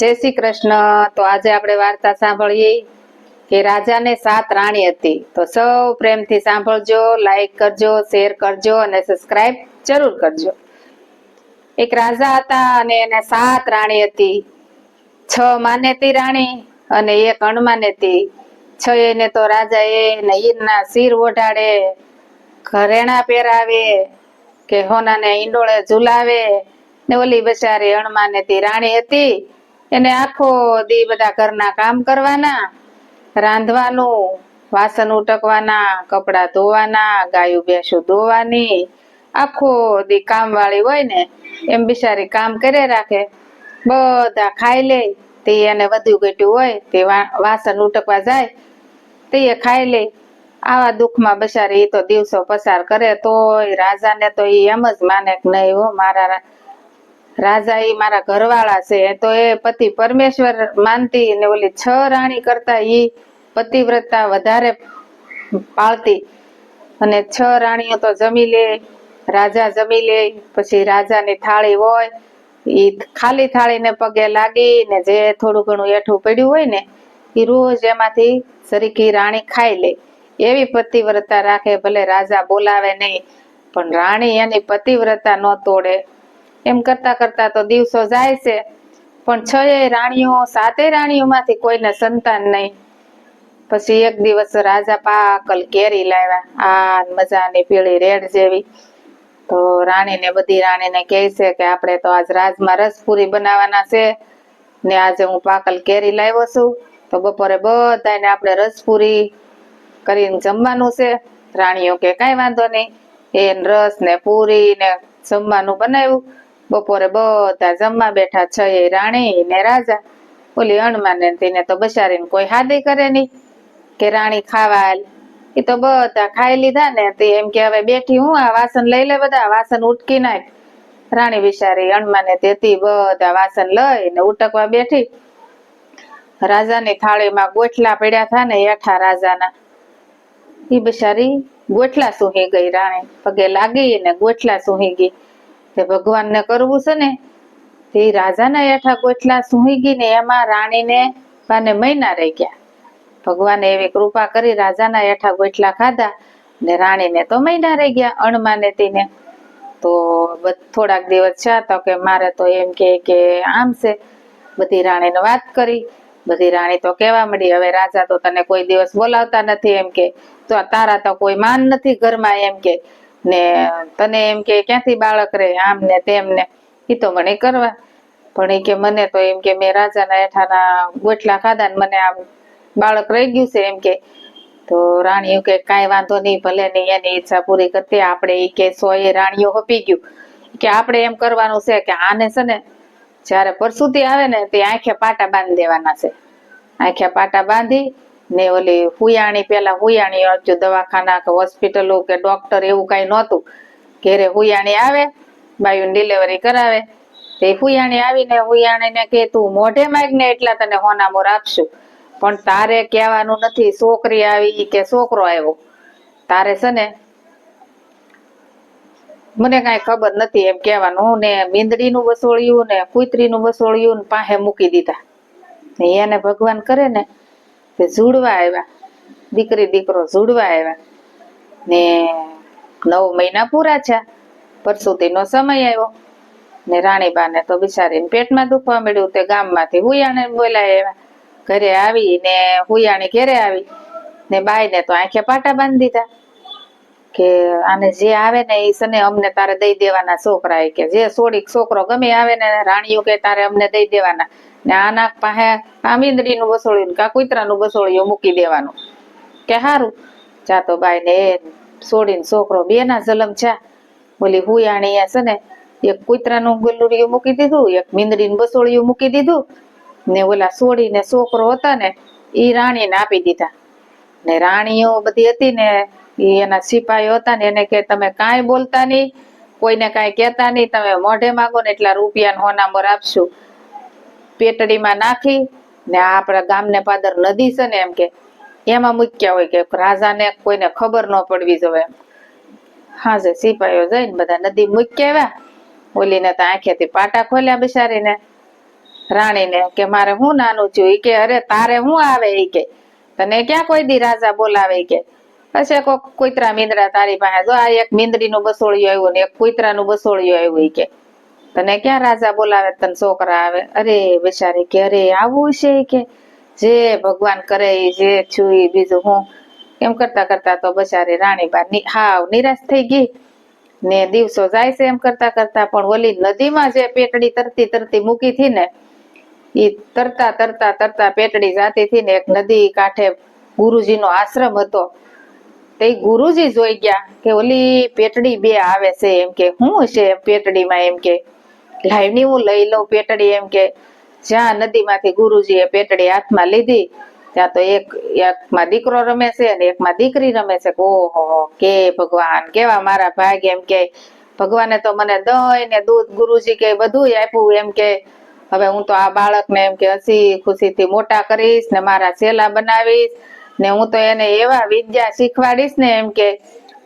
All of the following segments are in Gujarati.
જય શ્રી કૃષ્ણ. તો આજે આપણે વાર્તા સાંભળીએ કે રાજાને સાત રાણી હતી. તો સૌ પ્રેમથી સાંભળજો લાઈક કરજો શેર કરજો અને સબસ્ક્રાઇબ જરૂર કરજો. એક રાજા હતા અને એને સાત રાણી હતી. છ માનેતી રાણી અને એક અણમાનેતી છ એને તો રાજા એને ઈરના શિર ઓઢાડે, ઘરેણા પહેરાવે, કે હોનાને ઈંડોળે ઝુલાવે ને ઓલી બચારી અણમાનેતી રાણી હતી. એને આખો દી બધા ઘરના કામ કરવાના, રાંધવાનું, વાસણ ઉટકવાના, કપડા ધોવાના, ગાયું, ભેંસું ધોવાની, આખો દી કામ વાળી હોય ને, એમ બિચારી કામ કરે રાખે. બધા ખાઈ લે, તે એને વધુ ઘટ્યું હોય, તે વા- વાસણ ઉટકવા જાય, તે એ ખાઈ લે. આવા દુઃખમાં બસારી એ તો દિવસો પસાર કરે તોય, રાજાને તો એ એમ જ માને કે નહીં હો, મારા રાજા ઈ મારા ઘરવાળા છે, તો એ પતિ પરમેશ્વર માનતી ને ઓલી છ રાણી કરતા ઈ પતિવ્રતા વધારે પાળતી. અને છ રાણીઓ તો જમી લે, રાજા જમી લે, પછી રાજાની થાળી હોય, ઈ ખાલી થાળીને પગે લાગી ને જે થોડું ઘણું એઠું પડ્યું હોય ને, ઈ રોજ એમાંથી સરીખી રાણી ખાઈ લે. એવી પતિવ્રતા રાખે ભલે રાજા બોલાવે નહીં, પણ રાણી એની પતિવ્રતા ન તોડે. એમ કરતા કરતા તો દિવસો જાય છે. પણ છ રાણીઓ, સાતે રાણીઓમાંથી કોઈને સંતાન નહીં. પછી એક દિવસ રાજા પાકલ કેરી લાવ્યા. આ મજાની પીળી રેડ જેવી. તો રાણીને બધી રાણીને કહે છે કે આપણે તો આજ રાજમાં રસપુરી બનાવવાના છે. ને આજે હું પાકલ કેરી લાવ્યો છું. તો બપોરે બધાને આપણે રસપુરી કરીને જમવાનું છે. રાણીઓ કે કાંઈ વાંધો નહીં. એ રસ ને પૂરી ને જમવાનું બનાવ્યું. બપોરે બધા જમવા બેઠા છ, એ રાણી ને રાજા. ઓલી અણમાને તેને તો બસારીને કોઈ હાદી કરે નહીં કે રાણી ખાવા એ તો બધા ખાઈ લીધા ને તે એમ કે હવે બેઠી હું, આ વાસણ લઈ લે બધા વાસણ ઉટકી નાખ. રાણી બિચારી અણમાને તેથી બધા વાસણ લઈ ને ઉટકવા બેઠી. રાજાની થાળીમાં ગોઠલા પડ્યા હતા ને હેઠા રાજાના. એ બિચારી ગોઠલા સુહી ગઈ રાણી. પગે લાગી ને ગોઠલા સુહી ગઈ. તે ભગવાનને કરવું છે ને, તે રાજાના હેઠા સૂહી ગઈ ને એમાં રાણીને પાને મહિના રહી ગયા. ભગવાને એવી કૃપા કરી રાજાના હેઠા ગોઠલા ખાધા ને રાણીને તો મહિના રહી ગયા અણમાને તીને. તો થોડાક દિવસ છે તો કે મારે તો એમ કે કે આમ છે. બધી રાણીને વાત કરી. બધી રાણી તો કહેવા મળી હવે રાજા તો તને કોઈ દિવસ બોલાવતા નથી એમ કે. તો તારા તો કોઈ માન નથી ઘરમાં એમ કે. ને તને એમ કે ક્યાંથી બાળક રે? આમ ને તેમ ને. એ તો મને કરવા. પણ એ કે મને તો એમ કે મેં રાજાના હેઠાના ગોઠલા ખાધા ને મને આમ બાળક રહી ગયું છે એમ કે. તો રાણીઓ કે કાંઈ વાંધો નહીં, ભલે નહીં એની ઈચ્છા પૂરી કરતી આપણે એ કે સો એ રાણીઓ હપી ગયું. કે આપણે એમ કરવાનું છે કે આને છે ને જ્યારે પરસુતી આવે ને તે આંખે પાટા બાંધી દેવાના છે. આંખે પાટા બાંધી ને ઓલી હુયાણી, પેલા હુયાણી હજુ દવાખાના કે હોસ્પિટલો કે ડોક્ટર એવું કઈ નહોતું. ઘેરે હુયાણી આવે બાયુ ડિલિવરી કરાવે. તે હુયાણી આવીને હુયાણીને કે તું મોઢે માગ ને એટલા તને હોનામોર આપશું પણ તારે કહેવાનું નથી, છોકરી આવી કે છોકરો આવ્યો. તારે છે ને, મને કઈ ખબર નથી એમ કહેવાનું. ને મીંદડીનું વસોળ્યું ને કૂતરીનું વસોળ્યું ને પાસે મૂકી દીધા. એને ભગવાન કરે ને તે ઝૂડવા આવ્યા. દીકરી, દીકરો ઝૂડવા આવ્યા. ને નવ મહિના પૂરા થયા. પરસુતીનો સમય આવ્યો. ને રાણીબાને તો બિચારીને પેટમાં દુખવા મળ્યું. તે ગામમાંથી હુયાને બોલાય આવ્યા. ઘરે આવી ને હુયાણી ઘરે આવી. ને બાઈને તો આંખે પાટા બાંધી દીધા. કે આને જે આવે ને એ સને અમને તારે દઈ દેવાના છોકરા કે જે સોડીક છોકરો ગમે આવે ને રાણીઓ કે તારે અમને દઈ દેવાના. ને આના પાસે આ મીંદડીનું બસોળ્યું કા કૂતરાનું બસોળિયું મૂકી દેવાનું. કે સારું જા તો બાઈ ને એ સોડીને છોકરો બે ના જલમ છે. ઓલી હુયાણી છે ને એક કુતરાનું ગલુડિયું મૂકી દીધું, એક મીંદડીનું બસોળિયું મૂકી દીધું. ને ઓલા સોડીને છોકરો હતા ને એ રાણીને આપી દીધા. ને રાણીઓ બધી હતી ને એના સિપાહીઓ હતા ને એને કે તમે કાંઈ બોલતા નહીં, કોઈને કાંઈ કહેતા નહીં, તમે મોઢે માગો ને એટલા રૂપિયા હોનામર આપશું. પેટડીમાં નાખી ને આપણા ગામને પાદર નદી છે ને એમ કે, એમાં મૂક્યા હોય કે રાજાને કોઈને ખબર ન પડવી જોઈએ એમ. હાજે સિપાહીઓ જઈને બધા નદી મૂક્યા આવ્યા, ઓલીને તો આંખેથી પાટા ખોલ્યા બિચારીને, રાણીને કે મારે હું નાનું છું? એ કે અરે તારે હું આવે? એ કે, તને ક્યાં કોઈ દી રાજા બોલાવે? કે પછી કોઈ કુતરા મીંદડા તારી પાસે. જો આ એક મીંદડીનું બસોળિયું આવ્યું ને એક કુતરાનું બસોળિયું આવ્યું કે. તને ક્યાં રાજા બોલાવે તને છોકરા આવે? અરે બિચારી કે, અરે આવું છે કે. જે ભગવાન કરે જે છું બીજું હું. એમ કરતા કરતા તો બચારી રાણી બા હાવ નિરાશ થઈ ગઈ. ને દિવસો જાય છે એમ કરતા કરતા, પણ ઓલી નદીમાં જે પેટડી તરતી તરતી મૂકી હતી ને એ તરતા તરતા તરતા પેટડી જાતી હતી ને, એક નદી કાંઠે ગુરુજીનો આશ્રમ હતો. તે ગુરુજી જોઈ ગયા કે ઓલી પેટડી બે આવે છે એમ કે શું છે પેટડીમાં એમ કે? લાવની હું લઈ લઉં પેટડી એમ કે. જ્યાં નદીમાંથી ગુરુજીએ પેટડી હાથમાં લીધી, ત્યાં તો એક, એકમાં દીકરો રમે છે અને એકમાં દીકરી રમે છે. ઓહો, કે ભગવાન, કેવા મારા ભાગ એમ કે, ભગવાને તો મને દહીં ને દૂધ ગુરુજી કે બધું આપ્યું એમ કે. હવે હું તો આ બાળકને એમ કે હસી ખુશીથી મોટા કરીશ ને મારા સેલા બનાવીશ. ને હું તો એને એવા વિદ્યા શીખવાડીશ ને એમ કે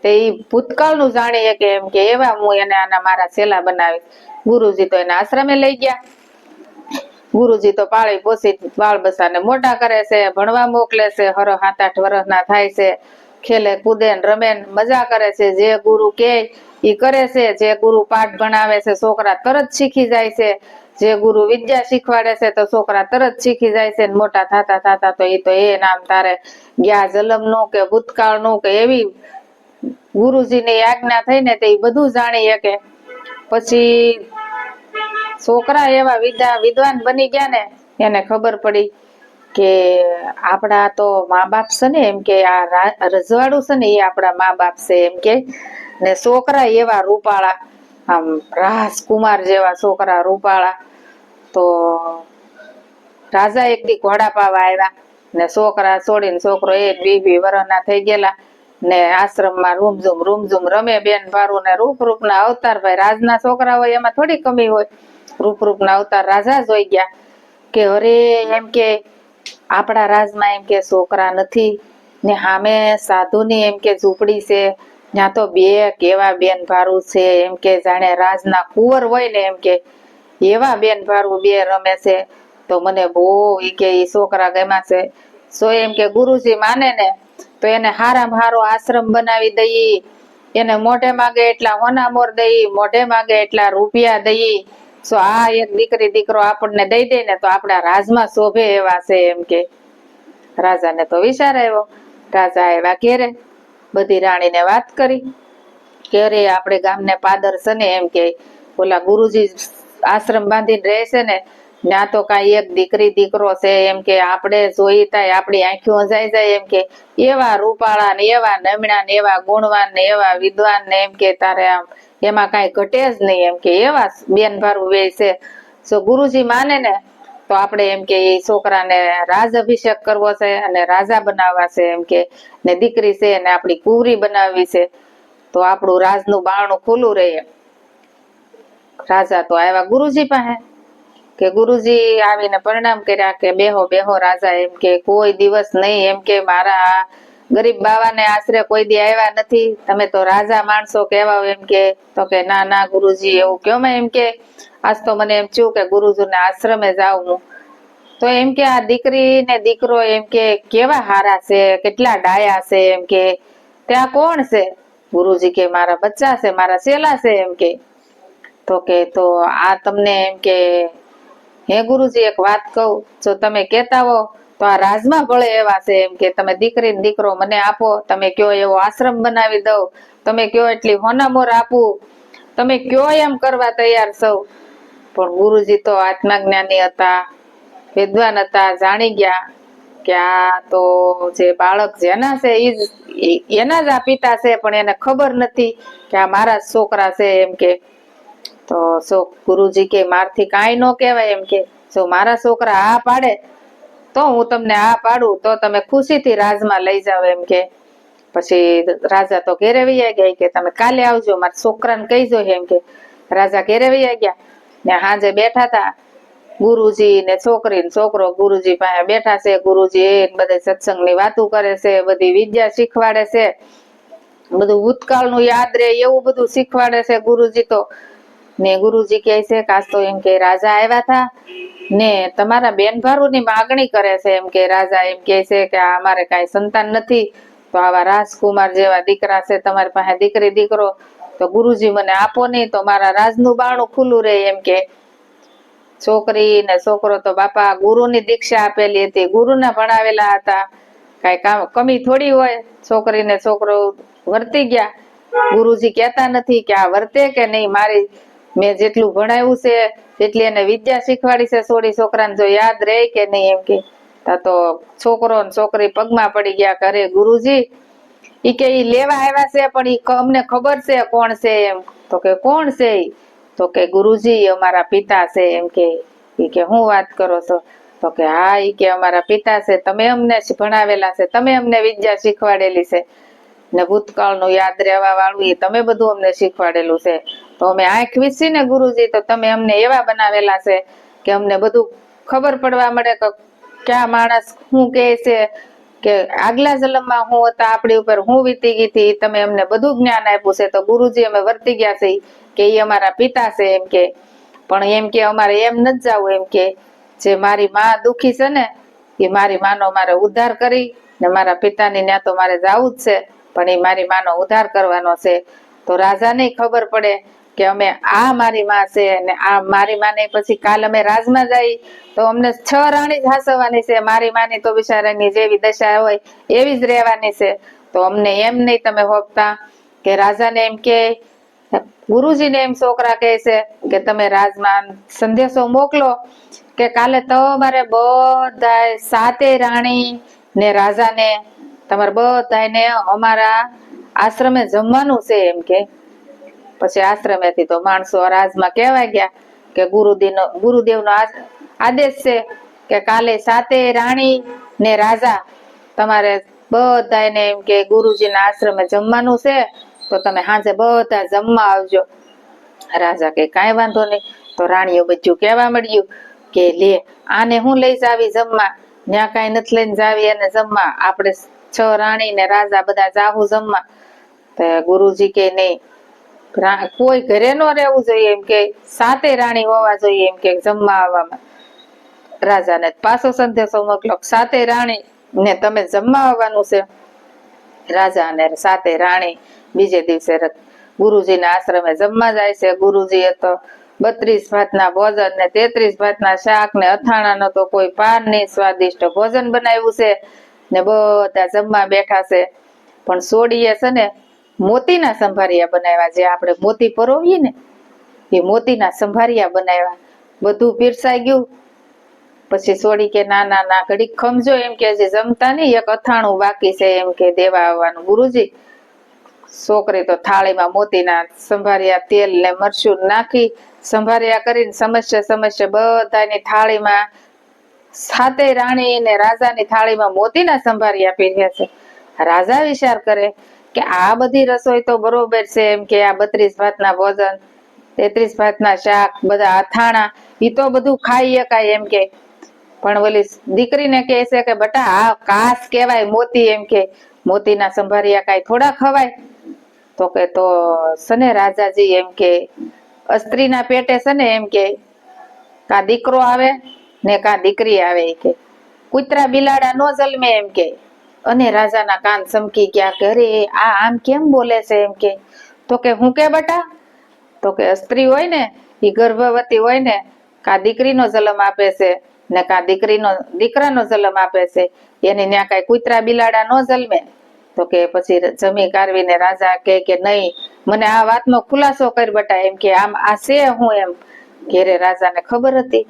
તે ઈ ભૂતકાળનું જાણી કે એમ કે એવા હું એને આના મારા સેલા બનાવીશ. ગુરુજી તો એને આશ્રમે લઈ ગયા. ગુરુજી તો પાળી પોસી બાળ બસાને મોટા કરે છે, ભણવા મોકલે છે, હરો સાત આઠ વર્ષના થાય છે, ખેલે કૂદે રમે મજા કરે છે, જે ગુરુ કે ઈ કરે છે, જે ગુરુ પાઠ ભણાવે છે, છોકરા તરત શીખી જાય છે. જે ગુરુ વિદ્યા શીખવાડે છે તો છોકરા તરત શીખી જાય છે મોટા થતા થતા તો એ તો એ નામ તારે ગયા જલમનું કે ભૂતકાળનું કે એવી ગુરુજીની આજ્ઞા થઈ ને તે બધું જાણી શકે. પછી છોકરા એવા વિદ્યા વિદ્વાન બની ગયા ને એને ખબર પડી કે આપણા તો મા બાપ છે ને એમ કે આ રજવાડું છે ને એ આપણા મા બાપ છે એમ કે ને છોકરા એવા રૂપાળા આમ રાજકુમાર જેવા છોકરા રૂપાળા. તો રાજા એક દી ઘોડા પાવા આવ્યા ને છોકરા છોડીને છોકરો એ વી વી વરસના થઈ ગયેલા ને આશ્રમમાં રૂમઝૂમ રૂમઝૂમ રમે બેન ભારું ને રૂપ રૂપના અવતાર ભાઈ રાજના છોકરા હોય એમાં થોડી કમી હોય. રૂપ રૂપના અવતાર રાજા જોઈ ગયા કે અરે એમ કે આપણા રાજમાં એમ કે છોકરા નથી ને સામે સાધુની એમ કે ઝૂંપડી છે. ત્યાં તો બે કેવા બેન ભારું છે, એમ કે જાણે રાજના કુંવર હોય ને એમ કે, એવા બેન ભારું બે રમે છે. તો મને બહુ એ કે એ છોકરા ગમ્યા છે. સો એમ કે ગુરુજી માને ને, તો એને હારામાં હારો આશ્રમ બનાવી દઈ. એને મોઢે માગે એટલા હોના મોર દઈ, મોઢે માગે એટલા રૂપિયા દઈ. સો આ એક દીકરી દીકરો આપણને દઈ દે ને તો આપણા રાજમાં શોભે એવા છે એમ કે. રાજાને તો વિચાર આવ્યો. રાજા આવ્યા ઘેરે. બધી રાણીને વાત કરી. કે અરે આપણે ગામને પાદર છે ને એમ કે, ઓલા ગુરુજી આશ્રમ બાંધીને રહે છે ને ત્યાં તો કાંઈ એક દીકરી દીકરો છે એમ કે, આપણે જોઈ થાય આપણી આંખી જાય જાય એમ કે, એવા રૂપાળા ને, એવા નમણા ને, એવા ગુણવાન ને, એવા વિદ્વાન ને એમ કે, તારે આમ એમાં કાંઈ ઘટે જ નહીં એમ કે, એવા બેન ભારું વે છે. સો ગુરુજી માને ને તો આપણે એમ કે છોકરાને રાજ અભિષેક કરવો છે અને રાજા બનાવવા છે એમ કે ને દીકરી છે અને આપણી કુવરી બનાવવી છે. તો આપણું રાજનું બારણું ખુલ્લું રહે. રાજા તો આવ્યા ગુરુજી પાસે. કે ગુરુજી આવીને પ્રણામ કર્યા કે બેહો બેહો રાજા એમ કે કોઈ દિવસ નહીં એમ કે મારા ગરીબ બાવાને આશરે કોઈ દી આવ્યા નથી. તમે તો રાજા માણસો કહેવા એમ કે. તો કે ના ના ગુરુજી એવું કયો મેં એમ કે. આજ તો મને એમ થયું કે ગુરુજીને આશ્રમે જાઉં હું. તો એમ કે આ દીકરી ને દીકરો એમ કે કેવા હારા છે, કેટલા ડાયા છે એમ કે, ત્યાં કોણ છે? ગુરુજી કે, મારા બચ્ચા છે, મારા ચેલા છે, એમ કે. તો કે, તો આ તમને એમ કે, હે ગુરુજી, એક વાત કહું, જો તમે કહેતા હો, તો આ રાજમાં ભળે એવા છે એમ કે, તમે દીકરી દીકરો મને આપો, તમે કયો એવો આશ્રમ બનાવી દઉં, તમે કયો એટલી હોનામોર આપું, તમે કયો એમ કરવા તૈયાર સૌ પણ ગુરુજી તો આત્મા જ્ઞાની હતા. વિદ્વાન હતા, જાણી ગયા કે આ તો જે બાળક જેના છે એ એના જ આ પિતા છે, પણ એને ખબર નથી કે આ મારા છોકરા છે, એમ કે. તો સો ગુરુજી કે મારથી કાંઈ ન કહેવાય, એમ કે. જો મારા છોકરા આ પાડે, તો હું તમને આ પાડું, તો તમે ખુશીથી રાજમાં લઈ જાઓ, એમ કે. પછી રાજા તો ઘેરે વૈયા ગયા, કે તમે કાલે આવજો, મારા છોકરાને કહીજો, એમ કે. રાજા ઘેરે વૈયા ગયા, ને હાજે બેઠા હતા ગુરુજી ને છોકરી છોકરો ગુરુજી પાસે બેઠા છે. ગુરુજી બધે સત્સંગની વાતો કરે છે, બધી વિદ્યા શીખવાડે છે. બધું ભૂતકાળનું યાદ રે એવું બધું શીખવાડે છે ગુરુજી તો. ને ગુરુજી કહે છે કાશ તો એમ કે રાજા આવ્યા હતા ને તમારા બેન ભારુની માગણી કરે છે એમ કે રાજા એમ કે છે કે અમારે કઈ સંતાન નથી. તો આવા રાજકુમાર જેવા દીકરા છે તમારી પાસે દીકરી દીકરો. તો ગુરુજી મને આપો નહીં તો મારા રાજનું બાણું ખુલ્લું રહે એમ કે. છોકરી ને છોકરો તો બાપા ગુરુની દીક્ષા આપેલી હતી. ગુરુના ભણાવેલા હતા. કઈ કામ થોડી હોય. છોકરી ને છોકરો વર્તી ગયા. ગુરુજી કહેતા નથી કે આ વર્તે કે નહીં. મારી, મેં જેટલું ભણાવ્યું છે જેટલી એને વિદ્યા શીખવાડી છે. સોળી છોકરાને જો યાદ રહે કે નહીં એમ કે. તો છોકરો ને છોકરી પગમાં પડી ગયા ઘરે. ગુરુજી, ઈ કે ઈ લેવા આવ્યા છે, પણ ઈ અમને ખબર છે કોણ છે એમ. તો કે કોણ છે ઈ? તો કે ગુરુજી, અમારા પિતા છે એમ કે એ કે હું વાત કરો છો? તો કે હા એ કે અમારા પિતા છે, તમે અમને ભણાવેલા છે, તમે અમને વિદ્યા શીખવાડેલી છે. ને ભૂતકાળનું યાદ રહેવા વાળું એ તમે બધું અમને શીખવાડેલું છે. તો અમે આંખ વીસી ને ગુરુજી, તો તમે અમને એવા બનાવેલા છે કે અમને બધું ખબર પડવા મળે કે ક્યાં માણસ શું કહે છે કે આગલા જન્મમાં હું હતા, આપણી ઉપર હું વીતી ગઈ હતી, તમે અમને બધું જ્ઞાન આપ્યું છે. તો ગુરુજી અમે વર્તી ગયા છે કે એ અમારા પિતા છે એમ કે. પણ એમ કે અમારે એમ ન જવું એમ કે જે મારી માં દુખી છે ને એ મારી માનો મારે ઉદ્ધાર કરી ને મારા પિતાની ત્યાં તો મારે જવું જ છે, પણ એ મારી માનો ઉદ્ધાર કરવાનો છે. તો રાજાને ખબર પડે કે અમે આ મારી માં છે અને આ મારી માને પછી કાલ અમે રાજમાં જઈ, તો અમને છ રાણી જ હાસવાની છે. મારી માની તો બિચારાની જેવી દશા હોય એવી જ રહેવાની છે. તો અમને એમ નહીં તમે હોપતા કે રાજાને એમ કે, ગુરુજીને એમ છોકરા કહે છે કે તમે રાજમાં સંદેશો મોકલો કે કાલે તમારે બધા સાતે રાણી ને રાજાને, તમારે બધાને અમારા આશ્રમે જમવાનું છે એમ કે. પછી આશ્રમેથી તો માણસો રાજમાં કહેવાય ગયા કે ગુરુદેવનો ગુરુદેવનો આદેશ છે કે કાલે સાતે રાણી ને રાજા તમારે બધાને એમ કે ગુરુજીના આશ્રમે જમવાનું છે, તો તમે સાંજે બધા જમવા આવજો. રાજા કે કાંઈ વાંધો નહીં. તો રાણીઓ બધું કહેવા મળ્યું કે લે, આને હું લઈ જાવી જમવા. ત્યાં કાંઈ નથી લઈને જાવી અને જમવા. આપણે છ રાણી ને રાજા બધા જાવું જમવા. તો ગુરુજી કે નહીં કોઈ ઘરે ન રહેવું જોઈએ એમ કે સાતે રાણી હોવા જોઈએ એમ કે જમવા આવવામાં. રાજાને પાછો સંદેશો મોકલો સાતે રાણી ને તમે જમવા આવવાનું છે. રાજા અને સાતે રાણી બીજે દિવસે ગુરુજીના આશ્રમે જમવા જાય છે. ગુરુજીએ તો બત્રીસ ભાતના ભોજન ને તેત્રીસ ભાતના શાક ને અથાણા નો તો કોઈ પાર નહીં. સ્વાદિષ્ટ ભોજન બનાવ્યું છે ને બધા જમવા બેઠા છે. પણ સોડીએ છે ને મોતીના સંભારિયા બનાવ્યા. જે આપણે મોતી પરોવીએ ને, એ મોતીના સંભારિયા બનાવ્યા. બધું પીરસાઈ ગયું. પછી સોડી કે ના ના ના ઘડીક ખમજો એમ કે હજી જમતા નહીં. એક અથાણું બાકી છે એમ કે દેવા આવવાનું. ગુરુજી, છોકરી તો થાળીમાં મોતીના સંભારિયા, તેલ ને મરચું નાખી સંભારિયા કરીને સમસ્યા સમસ્યા બધાની થાળીમાં સાતે રાણી ને રાજાની થાળીમાં મોતીના સંભારિયા પીર્યા છે. રાજા વિચાર કરે કે આ બધી રસોઈ તો બરોબર છે, એમ કે આ બત્રીસ ભાતના ભોજન, તેત્રીસ ભાતના શાક, બધા અથાણા એ તો બધું ખાઈ શકાય એમ કે. પણ ઓલી દીકરીને કહે છે કે બટા આ કાસ કહેવાય મોતી એમ કે, મોતીના સંભારિયા કાંઈ થોડા ખવાય? તો કે તો સને રાજાજી એમ કે, અસ્ત્રીના પેટે છે ને એમ કે, કા દીકરો આવે ને કા દીકરી આવે કે. કૂતરા બિલાડા નો જન્મે એમ કે. અને રાજાના કાન ચમકી ગયા કે, અરે, આ આમ કેમ બોલે છે? એમ કે, તો કે, હું કે બટા? તો કે, સ્ત્રી હોય ને એ ગર્ભવતી હોય ને, કા દીકરીનો જલમ આપે છે? ને કા દીકરીનો, દીકરાનો જલમ આપે છે? એની ત્યાં કઈ કૂતરા બિલાડા નો જન્મે તો કે, પછી જમી કારવીને રાજા કે કે, નહીં, મને આ વાતનો ખુલાસો કર બટા. એમ કે, આમ આ છે હું એમ. ઘેરે રાજાને ખબર હતી.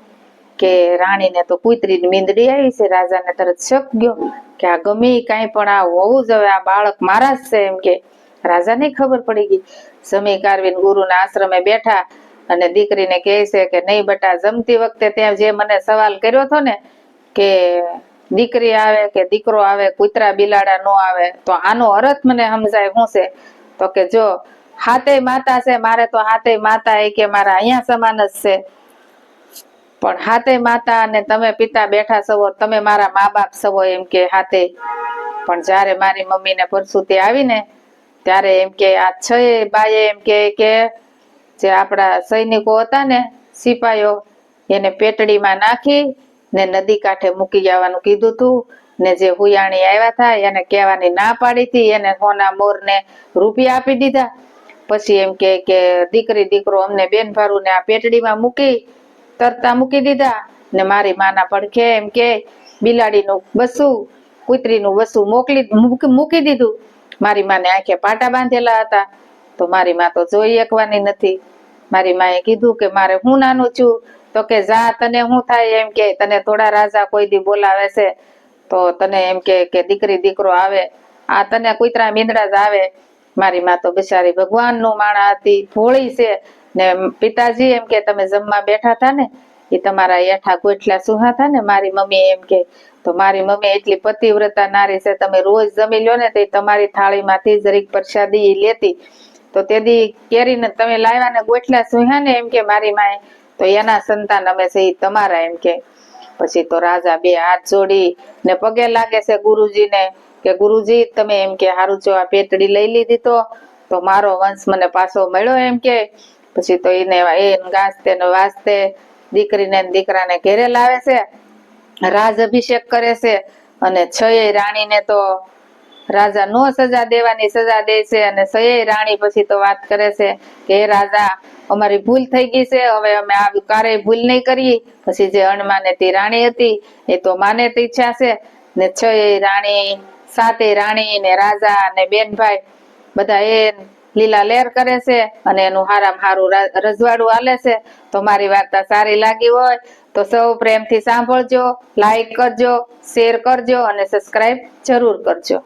કે રાણીને તો કૂતરીની મીંદડી આવી છે, રાજાને તરત શક ગયો કે આ ગમે કાંઈ પણ આ હોવું જોઈએ આ બાળક મારા જ છે એમ કે. રાજાને ખબર પડી ગઈ. જમી કારવીને ગુરુના આશ્રમે બેઠા અને દીકરીને કહે છે કે નહીં બટા, જમતી વખતે ત્યાં જે મને સવાલ કર્યો હતો ને કે દીકરી આવે કે દીકરો આવે, કૂતરા બિલાડા નો આવે, તો આનો અર્થ મને સમજાય હું છે? તો કે જો હાથે માતા છે, મારે તો હાથે માતા એ કે મારા અહીંયા સમાન જ છે. પણ હાથે માતા અને તમે પિતા બેઠા સવો તમે મારા મા બાપ સવો એમ કે હાથે. પણ જ્યારે મારી મમ્મીને પરસુતી આવીને, ત્યારે એમ કે, આ છ બાએ એમ કે કે જે આપણા સૈનિકો હતા ને સિપાહીઓ એને પેટડીમાં નાખી ને નદી કાંઠે મૂકી જવાનું કીધું તું ને જે હુયાણી આવ્યા હતા એને કહેવાની ના પાડી હતી એને સોના મોરને રૂપિયા આપી દીધા. પછી એમ કે દીકરી દીકરો અમને બેન ભારું ને આ પેટડીમાં મૂકી તરતા મૂકી દીધા. ને મારી માના પડખે એમ કે, બિલાડીનું બસું કૂતરીનું બસું મોકલી, મૂકી દીધું. મારી માને આંખે પાટા બાંધેલા હતા. તો મારી માં તો જોઈ એકવાની નથી. મારી માએ કીધું કે મારે હું નાનું છું, તો કે જા તને હું થાય એમ કે, તને થોડા રાજા કોઈ દી બોલાવે છે. તો તને એમ કે કે દીકરી, દીકરો આવે. આ તને કુતરા મીંદડા જ આવે. મારી માં તો બિચારી ભગવાનનું માણા હતી, ભોળી છે. ને પિતાજી એમ કે તમે જમવા બેઠા હતા ને એ તમારા હેઠા ગોઠલા સુહા હતા ને, મારી મમ્મી એમ કે, તો મારી મમ્મી એટલી પતિવ્રતા નારી છે, તમે રોજ જમી લો ને, તે તમારી થાળીમાંથી જરીક પ્રસાદી લેતી. તો તે દી કેરીને તમે લાવ્યા ને ગોઠલા સુહ્યા ને એમ કે, મારી માએ. તો એના સંતાન અમે છે તમારા એમ કે. પછી તો રાજા બે હાથ જોડી ને પગે લાગે છે ગુરુજીને કે, ગુરુજી, તમે એમ કે, હારું જો આ પેટડી લઈ લીધી તો તો મારો વંશ મને પાછો મળ્યો એમ કે. પછી તો એને એ ગાજતે ને વાજતે, દીકરીને દીકરાને ઘેરે લાવે છે, રાજ અભિષેક કરે છે, અને છયે રાણીને તો રાજા નો સજા દેવાની સજા દે છે, અને સયે રાણી પછી તો વાત કરે છે કે રાજા, અમારી ભૂલ થઈ ગઈ છે, હવે અમે આ કારે ભૂલ નહીં કરી. પછી જે અણમાને તે રાણી હતી, એ તો માને ઈચ્છા છે, ને છયે રાણી, સાતે રાણી ને રાજા ને બેનભાઈ, બધા એ લીલા લેર કરે છે અને એનું હારામ હારું રજવાડું આલે છે. તો મારી વાર્તા સારી લાગી હોય તો સૌ પ્રેમથી સાંભળજો લાઈક કરજો શેર કરજો અને સબસ્ક્રાઇબ જરૂર કરજો.